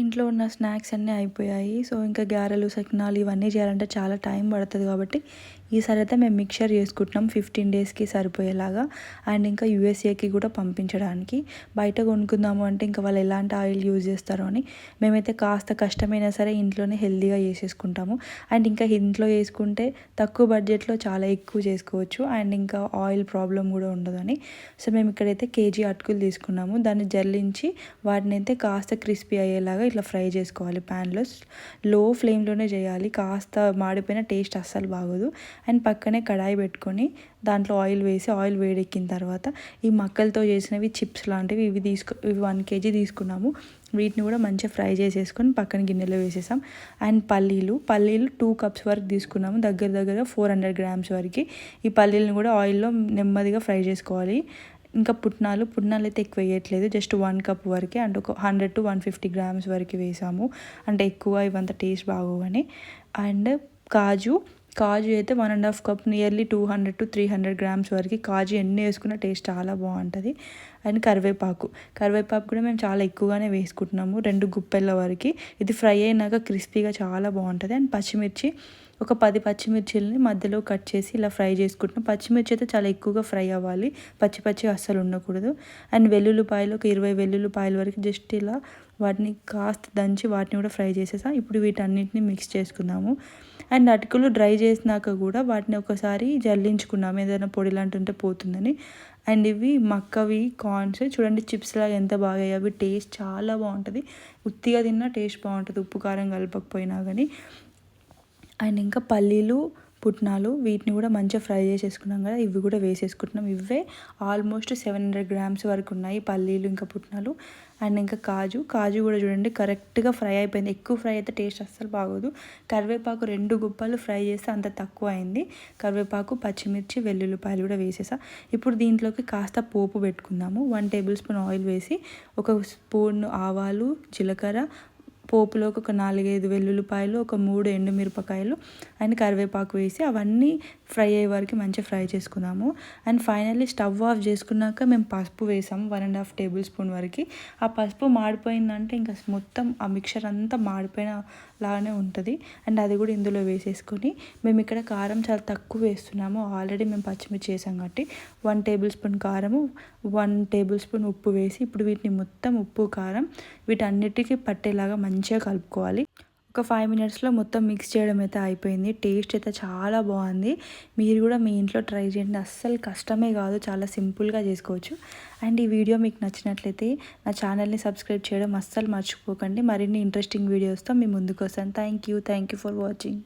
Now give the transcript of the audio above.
ఇంట్లో ఉన్న స్నాక్స్ అన్నీ అయిపోయాయి. సో ఇంకా గారెలు సకినాలు ఇవన్నీ చేయాలంటే చాలా టైం పడుతుంది కాబట్టి ఈసారి అయితే మేము మిక్చర్ చేసుకుంటున్నాం ఫిఫ్టీన్ డేస్కి సరిపోయేలాగా. అండ్ ఇంకా యూఎస్ఏకి కూడా పంపించడానికి. బయట కొనుక్కుందాము అంటే ఇంకా వాళ్ళు ఎలాంటి ఆయిల్ యూజ్ చేస్తారో అని మేమైతే కాస్త కష్టమైనా సరే ఇంట్లోనే హెల్తీగా చేసేసుకుంటాము. అండ్ ఇంకా ఇంట్లో చేసుకుంటే తక్కువ బడ్జెట్లో చాలా ఎక్కువ చేసుకోవచ్చు. అండ్ ఇంకా ఆయిల్ ప్రాబ్లం కూడా ఉండదని. సో మేము ఇక్కడైతే కేజీ అటుకులు తీసుకున్నాము. దాన్ని జల్లించి వాటిని అయితే కాస్త క్రిస్పీ అయ్యేలాగా ఇట్లా ఫ్రై చేసుకోవాలి ప్యాన్లో. లో ఫ్లేమ్లోనే చేయాలి. కాస్త మాడిపోయిన టేస్ట్ అస్సలు బాగోదు. అండ్ పక్కనే కడాయి పెట్టుకొని దాంట్లో ఆయిల్ వేసి ఆయిల్ వేడెక్కిన తర్వాత ఈ మక్కలతో చేసినవి చిప్స్ లాంటివి ఇవి తీసుకో ఇవి వన్ కేజీ తీసుకున్నాము. వీటిని కూడా మంచిగా ఫ్రై చేసేసుకొని పక్కన గిన్నెలో వేసేసాం. అండ్ పల్లీలు పల్లీలు టూ కప్స్ వరకు తీసుకున్నాము. దగ్గర దగ్గర ఫోర్ హండ్రెడ్ గ్రామ్స్ వరకు. ఈ పల్లీలను కూడా ఆయిల్లో నెమ్మదిగా ఫ్రై చేసుకోవాలి. ఇంకా పుట్నాలు పుట్నాలు అయితే ఎక్కువ వేయట్లేదు జస్ట్ వన్ కప్ వరకే అండ్ ఒక hundred to one fifty grams వరకు వేసాము. అంటే ఎక్కువ ఇవంత టేస్ట్ బాగోవని. అండ్ కాజు కాజు అయితే one and half cup nearly two hundred to three hundred grams వరకు. కాజు ఎన్ని వేసుకున్న టేస్ట్ చాలా బాగుంటుంది. అండ్ కరివేపాకు కరివేపాకు కూడా మేము చాలా ఎక్కువగానే వేసుకుంటున్నాము. రెండు గుప్పెళ్ళ వరకు. ఇది ఫ్రై అయినాక క్రిస్పీగా చాలా బాగుంటుంది. అండ్ పచ్చిమిర్చి ఒక పది పచ్చిమిర్చిల్ని మధ్యలో కట్ చేసి ఇలా ఫ్రై చేసుకుంటున్నాం. పచ్చిమిర్చి అయితే చాలా ఎక్కువగా ఫ్రై అవ్వాలి. పచ్చి పచ్చి అస్సలు ఉండకూడదు. అండ్ వెల్లుల్లిపాయలు ఒక ఇరవై వెల్లుల్లిపాయల వరకు జస్ట్ ఇలా వాటిని కాస్త దంచి వాటిని కూడా ఫ్రై చేసేసా. ఇప్పుడు వీటన్నిటిని మిక్స్ చేసుకుందాము. అండ్ అటుకులు డ్రై చేసినాక కూడా వాటిని ఒకసారి జల్లించుకున్నాము ఏదైనా పొడి లాంటి ఉంటే పోతుందని. అండ్ ఇవి మక్కవి కార్న్స్ చూడండి చిప్స్ లాగా ఎంత బాగా అవి టేస్ట్ చాలా బాగుంటుంది. ఉత్తిగా తిన్నా టేస్ట్ బాగుంటుంది. ఉప్పు కారం కలపకపోయినా కానీ అండ్ ఇంకా పల్లీలు పుట్నాలు వీటిని కూడా మంచిగా ఫ్రై చేసేసుకున్నాం కదా ఇవి కూడా వేసేసుకుంటున్నాం. ఇవే ఆల్మోస్ట్ సెవెన్ హండ్రెడ్ గ్రామ్స్ వరకు ఉన్నాయి పల్లీలు ఇంకా పుట్నాలు అండ్ ఇంకా కాజు. కాజు కూడా చూడండి కరెక్ట్గా ఫ్రై అయిపోయింది. ఎక్కువ ఫ్రై అయితే టేస్ట్ అస్సలు బాగోదు. కరివేపాకు రెండు గుప్పలు ఫ్రై చేస్తే అంత తక్కువ అయింది. కరివేపాకు పచ్చిమిర్చి వెల్లుల్లిపాయలు కూడా వేసేసా. ఇప్పుడు దీంట్లోకి కాస్త పోపు పెట్టుకుందాము. వన్ టేబుల్ స్పూన్ ఆయిల్ వేసి ఒక స్పూన్ ఆవాలు జీలకర్ర పోపులోకి ఒక నాలుగైదు వెల్లుల్లిపాయలు ఒక మూడు ఎండుమిరపకాయలు అండ్ కరివేపాకు వేసి అవన్నీ ఫ్రై అయ్యే వరకు మంచిగా ఫ్రై చేసుకున్నాము. అండ్ ఫైనల్లీ స్టవ్ ఆఫ్ చేసుకున్నాక మేము పసుపు వేసాము one and half tablespoon వరకు. ఆ పసుపు మాడిపోయిందంటే ఇంకా మొత్తం ఆ మిక్చర్ అంతా మాడిపోయిన లాగానే ఉంటుంది. అండ్ అది కూడా ఇందులో వేసేసుకొని మేము ఇక్కడ కారం చాలా తక్కువ వేస్తున్నాము. ఆల్రెడీ మేము పచ్చిమిర్చి చేసాం కాబట్టి వన్ టేబుల్ స్పూన్ కారము వన్ టేబుల్ స్పూన్ ఉప్పు వేసి ఇప్పుడు వీటిని మొత్తం ఉప్పు కారం వీటన్నిటికీ పట్టేలాగా మంచి మంచిగా కలుపుకోవాలి. ఒక ఫైవ్ మినిట్స్లో మొత్తం మిక్స్ చేయడం అయితే అయిపోయింది. టేస్ట్ అయితే చాలా బాగుంది. మీరు కూడా మీ ఇంట్లో ట్రై చేయండి. అస్సలు కష్టమే కాదు. చాలా సింపుల్గా చేసుకోవచ్చు. అండ్ ఈ వీడియో మీకు నచ్చినట్లయితే నా ఛానల్ని సబ్స్క్రైబ్ చేయడం అస్సలు మర్చిపోకండి. మరిన్ని ఇంట్రెస్టింగ్ వీడియోస్తో మీ ముందుకు వస్తాను. Thank you thank you for watching